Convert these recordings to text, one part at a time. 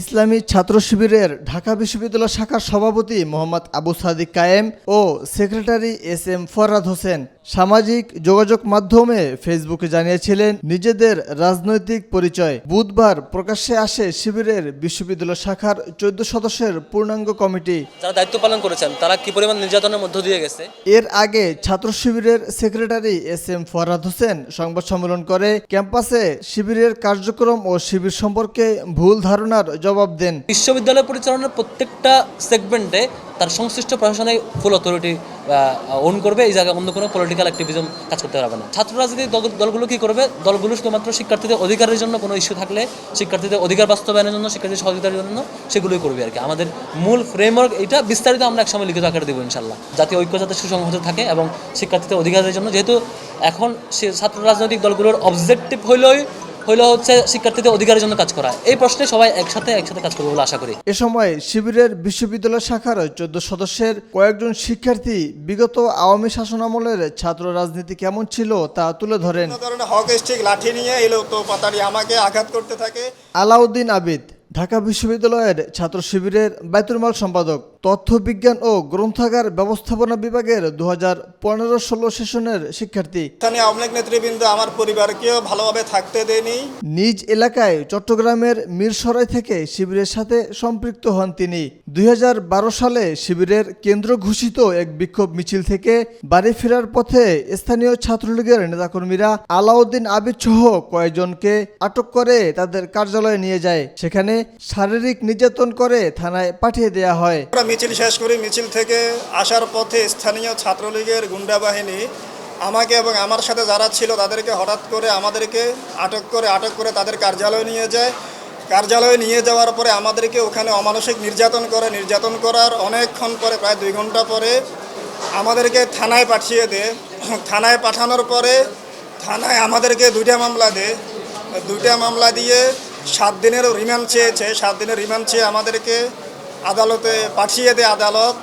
ইসলামী ছাত্র শিবিরের ঢাকা বিশ্ববিদ্যালয় শাখার সভাপতি মোহাম্মদ আবু সাদিক কায়েম ও secretary S M Farhad Hossain সামাজিক যোগাযোগ মাধ্যমে ফেসবুকে জানিয়েছিলেন নিজেদের রাজনৈতিক পরিচয় বুধবার প্রকাশ্যে আসে শিবিরের বিশ্ববিদ্যালয় শাখার চোদ্দ সদস্যের পূর্ণাঙ্গ কমিটি। যারা দায়িত্ব পালন করেছেন তারা কি পরিমাণ নির্যাতনের মধ্য দিয়ে গেছে? এর আগে ছাত্র শিবিরের secretary S M Farhad Hossain সংবাদ সম্মেলন করে ক্যাম্পাসে শিবিরের কার্যক্রম ও শিবির সম্পর্কে ভুল ধারণার জবাব দেন। বিশ্ববিদ্যালয় পরিচালনার প্রত্যেকটা সেগমেন্টে তার সংশ্লিষ্ট প্রশাসনে ফুল অথরিটি অন করবে। এই জায়গায় অন্য কোনো পলিটিক্যাল অ্যাক্টিভিজম কাজ করতে পারবে না। ছাত্র রাজনীতি দলগুলো কি করবে? দলগুলো শুধুমাত্র শিক্ষার্থীদের অধিকারের জন্য কোনো ইস্যু থাকলে, শিক্ষার্থীদের অধিকার বাস্তবায়নের জন্য শিক্ষার্থীর সহযোগিতার জন্য সেগুলোই করবে আর কি। আমাদের মূল ফ্রেমওয়ার্ক এটা বিস্তারিত আমরা একসময় লিখিত আকারে দেবো ইনশাল্লাহ জাতীয় ঐক্য যাতে সুসংহত থাকে এবং শিক্ষার্থীদের অধিকারের জন্য যেহেতু এখন সে ছাত্র রাজনৈতিক দলগুলোর অবজেক্টিভ হইলেই হইল হচ্ছে শিক্ষার্থীদের অধিকারের জন্য কাজ করা। এই প্রশ্নে সবাই একসাথে একসাথে কাজ করবে বলে আশা করি। এ সময় শিবিরের বিশ্ববিদ্যালয় শাখার চোদ্দ সদস্যের কয়েকজন শিক্ষার্থী বিগত আওয়ামী শাসনামলের ছাত্র রাজনীতি কেমন ছিল তা তুলে ধরেন। হক স্টিক লাঠি নিয়ে এলো তো পাতারি আমাকে আঘাত করতে থাকে। আলাউদ্দিন আবিদ ঢাকা বিশ্ববিদ্যালয়ের ছাত্র শিবিরের বাইতুলমাল সম্পাদক। তথ্য বিজ্ঞান ও গ্রন্থাগার ব্যবস্থাপনা বিভাগের দু হাজার পনেরো ষোলো সেশনের শিক্ষার্থী। স্থানীয় আওয়ামী লীগ নেতৃবৃন্দ আমার পরিবারকেও ভালোভাবে থাকতে দেয়নি। নিজ এলাকায় চট্টগ্রামের মিরসরাই থেকে শিবিরের সাথে সম্পৃক্ত হন তিনি। দুই হাজার বারো সালে শিবিরের কেন্দ্র ঘোষিত এক বিক্ষোভ মিছিল থেকে বাড়ি ফেরার পথে স্থানীয় ছাত্রলীগের নেতাকর্মীরা আলাউদ্দিন আবিদ সহ কয়েকজনকে আটক করে তাদের কার্যালয়ে নিয়ে যায়। সেখানে শারীরিক নির্যাতন করে থানায় পাঠিয়ে দেয়া হয়। মিছিল শেষ করি। মিছিল থেকে আসার পথে স্থানীয় ছাত্রলীগের গুন্ডা বাহিনী আমাকে এবং আমার সাথে যারা ছিল তাদেরকে হঠাৎ করে আমাদেরকে আটক করে আটক করে তাদের কার্যালয়ে নিয়ে যায়। কার্যালয়ে নিয়ে যাওয়ার পরে আমাদেরকে ওখানে অমানসিক নির্যাতন করে, নির্যাতন করার অনেকক্ষণ পরে, প্রায় দুই ঘণ্টা পরে আমাদেরকে থানায় পাঠিয়ে দেয়। থানায় পাঠানোর পরে থানায় আমাদেরকে দুইটা মামলা দেয়। দুইটা মামলা দিয়ে সাত দিনের রিমান্ড চেয়েছে। সাত দিনের রিমান্ড চেয়ে আমাদেরকে আদালতে পাঠিয়ে দেয় আদালত।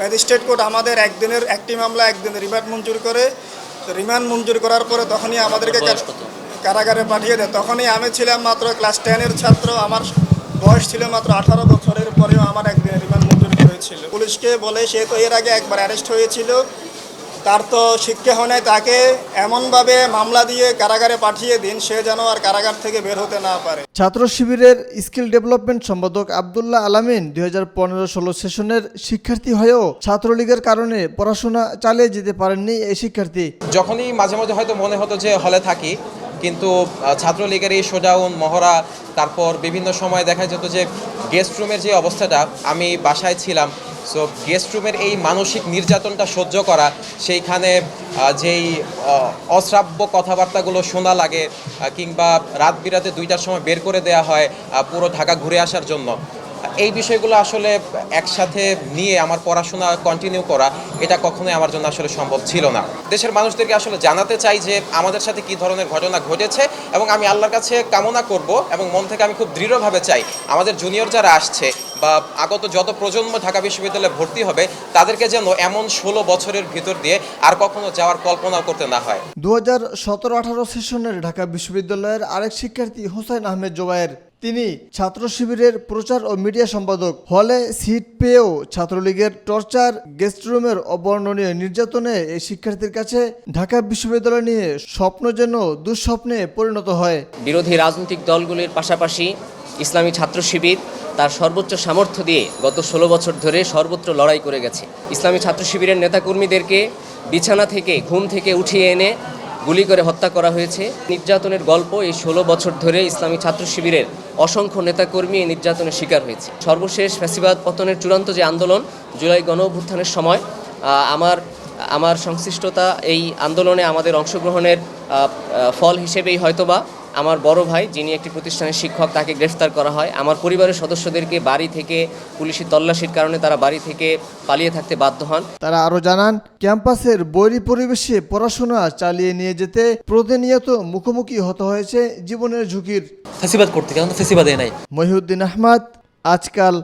ম্যাজিস্ট্রেট কোর্ট আমাদের একদিনের একটি মামলা একদিনের রিমান্ড মঞ্জুর করে। রিমান্ড মঞ্জুর করার পরে তখনই আমাদেরকে কারাগারে পাঠিয়ে দেয়। তখনই আমি ছিলাম মাত্র ক্লাস টেনের ছাত্র। আমার বয়স ছিল মাত্র আঠারো বছরের পরেও আমার একদিন রিমান্ড মঞ্জুর করেছিল পুলিশকে বলে সে তো এর আগে একবার অ্যারেস্ট হয়েছিল। তার তো শিক্ষা হয় নাই তাকে এমনভাবে মামলা দিয়ে কারাগারে পাঠিয়ে দিন সে যেন আর কারাগার থেকে বের হতে না পারে। ছাত্র শিবিরের স্কিল ডেভেলপমেন্ট সম্পাদক আবদুল্লাহ আলামিন দুই হাজার পনেরো ষোলো সেশনের শিক্ষার্থী হয়েও ছাত্রলীগের কারণে পড়াশোনা চালিয়ে যেতে পারেননি এই শিক্ষার্থী। যখনই মাঝে মাঝে হয়তো মনে হতো যে হলে থাকি কিন্তু ছাত্রলীগের এই শোডাউন, মহড়া, তারপর বিভিন্ন সময় দেখা যেত যে গেস্ট রুমের যে অবস্থাটা, আমি বাসায় ছিলাম। সো গেস্ট রুমের এই মানসিক নির্যাতনটা সহ্য করা, সেইখানে যেই অশ্রাব্য কথাবার্তাগুলো শোনা লাগে কিংবা রাত বিরাতে দুইটার সময় বের করে দেওয়া হয় পুরো ঢাকা ঘুরে আসার জন্য। এই বিষয়গুলো আসলে একসাথে নিয়ে আমার পড়াশোনা কন্টিনিউ করা, এটা কখনোই আমার জন্য আসলে সম্ভব ছিল না। দেশের মানুষদেরকে আসলে জানাতে চাই যে আমাদের সাথে কি ধরনের ঘটনা ঘটেছে এবং আমি আল্লাহর কাছে কামনা করব এবং মন থেকে আমি খুব দৃঢ়ভাবে চাই, আমাদের জুনিয়র যারা আসছে বা আগত যত প্রজন্ম ঢাকা বিশ্ববিদ্যালয়ে ভর্তি হবে, তাদেরকে যেন এমন ষোলো বছরের ভিতর দিয়ে আর কখনো যাওয়ার কল্পনাও করতে না হয়। দু হাজার সতেরো আঠারো সেশনের ঢাকা বিশ্ববিদ্যালয়ের আরেক শিক্ষার্থী হোসেন আহমেদ জোবায়ের তিনি ছাত্র শিবিরের প্রচার ও মিডিয়া সম্পাদক। হলে সিট পেয়েও ছাত্রলীগের টর্চার গেস্ট রুমের অবর্ণনীয় নির্যাতনে এই শিক্ষার্থীর কাছে ঢাকা বিশ্ববিদ্যালয় নিয়ে স্বপ্ন যেন দুঃস্বপ্নে পরিণত হয়। বিরোধী রাজনৈতিক দলগুলির পাশাপাশি ইসলামী ছাত্র শিবির তার সর্বোচ্চ সামর্থ্য দিয়ে গত ষোলো বছর ধরে সর্বত্র লড়াই করে গেছে। ইসলামী ছাত্র শিবিরের নেতাকর্মীদেরকে বিছানা থেকে ঘুম থেকে উঠিয়ে এনে গুলি করে হত্যা করা হয়েছে। নির্যাতনের গল্প এই ষোলো বছর ধরে ইসলামী ছাত্র শিবিরের অসংখ্য নেতাকর্মী এই নির্যাতনের শিকার হয়েছে। সর্বশেষ ফ্যাসিবাদ পতনের চূড়ান্ত যে আন্দোলন, জুলাই গণ অভ্যুত্থানের সময় আমার আমার সংশ্লিষ্টতা এই আন্দোলনে আমাদের অংশগ্রহণের ফল হিসেবেই হয়তোবা আমার বড় ভাই যিনি একটি প্রতিষ্ঠানের শিক্ষক তাকে গ্রেফতার করা হয়। আমার পরিবারের সদস্যদেরকে বাড়ি থেকে পুলিশি তল্লাশির কারণে তারা বাড়ি থেকে পালিয়ে থাকতে বাধ্য হন। তারা আরও জানান ক্যাম্পাসের বৈরী পরিবেশে পড়াশোনা চালিয়ে নিয়ে যেতে প্রতিনিয়ত মুখোমুখি হতে হয়েছে জীবনের ঝুঁকির। ফেসিবাদ করতে কারণ ফেসিবাদে নাই। মহিউদ্দিন আহমদ আজকাল